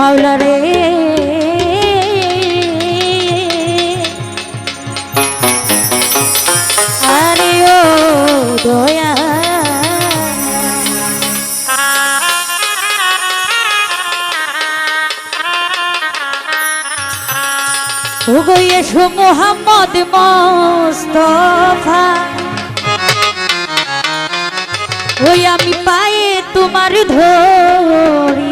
মাওলা রে। আরে ও দয়া। ওগো মোহাম্মদ মস্তফা। ওই আমি পায়ে তোমার ধরি।